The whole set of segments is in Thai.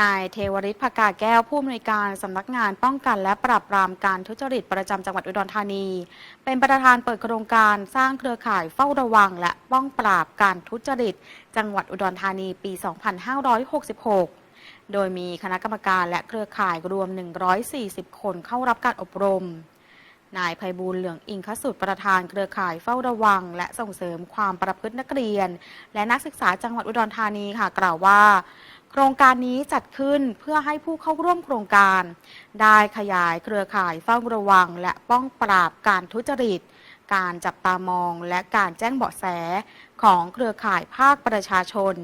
นายเทวริศภกาแก้วผู้อำนวยการสำนักงานป้องกันและปราบปรามการทุจริตประจำจังหวัดอุดรธานี เป็นประธานเปิดโครงการสร้างเครือข่ายเฝ้าระวัง และป้องปราบการทุจริต จังหวัดอุดรธานีปี 2566โดยมีคณะกรรมการและเครือข่ายรวม 140 คนเข้ารับการอบรม นายภัยบูลเหลืองอิงคสุดประธานเครือข่ายเฝ้าระวัง และส่งเสริมความประพฤตินักเรียน และนักศึกษาจังหวัดอุดรธานีค่ะกล่าวว่า โครงการนี้จัดขึ้นเพื่อให้ผู้เข้าร่วมโครงการ ได้ขยายเครือข่ายเฝ้าระวัง และป้องปราบการทุจริต การจับตามองและการแจ้งเบาะแสของเครือข่ายภาคประชาชน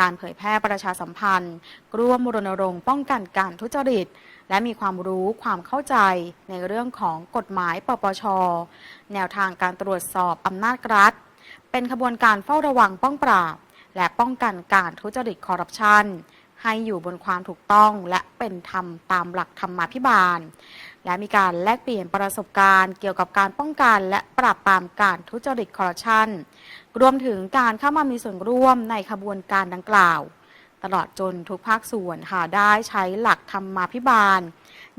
การเผยแพร่ประชาสัมพันธ์ ร่วมรณรงค์ป้องกันการทุจริต และมีความรู้ความเข้าใจในเรื่องของกฎหมายปปช แนวทางการตรวจสอบอำนาจรัฐ เป็นขบวนการเฝ้าระวังป้องปราบ และป้องกันการทุจริตคอร์รัปชันให้อยู่บนความถูกต้องและเป็นธรรมตามหลักธรรมาภิบาล และมีการแลกเปลี่ยนประสบการณ์ เกี่ยวกับการป้องกันและปราบปรามการทุจริตคอร์รัปชันรวมถึงการเข้ามามีส่วนร่วมในขบวนการดังกล่าว ตลอดจนทุกภาคส่วนหาได้ใช้หลักธรรมาภิบาล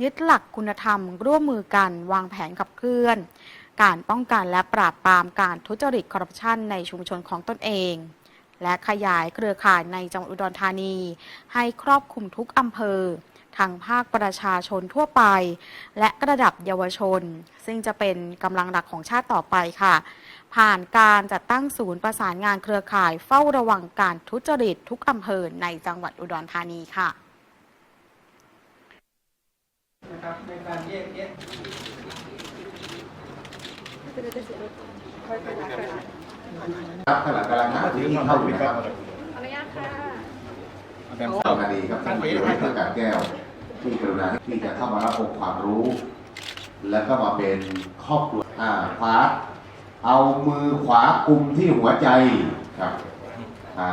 ยึดหลักคุณธรรม ร่วมมือกันวางแผนขับเคลื่อน การป้องกันและปราบปรามการทุจริตคอร์รัปชันในชุมชนของตนเอง และขยายเครือข่ายในจังหวัดอุดรธานี ให้ครอบคลุมทุกอำเภอทางภาคประชาชนทั่วไป และระดับเยาวชน ซึ่งจะเป็นกำลังหลักของชาติต่อไปค่ะ ผ่านการจัดตั้งศูนย์ประสานงานเครือข่ายเฝ้าระวังการทุจริตทุกอำเภอในจังหวัดอุดรธานีค่ะนะครับในการแยกแยะ ครับขณะกำลังหาพื้นที่เข้าอยู่นะครับขออนุญาตค่ะสวัสดีครับท่านผู้บริหารการแก้วที่กรุณาที่จะเข้ามารับองค์ความรู้ แล้วก็มาเป็นครอบครัวอ่าขวาเอามือขวากุมที่หัวใจครับอ่า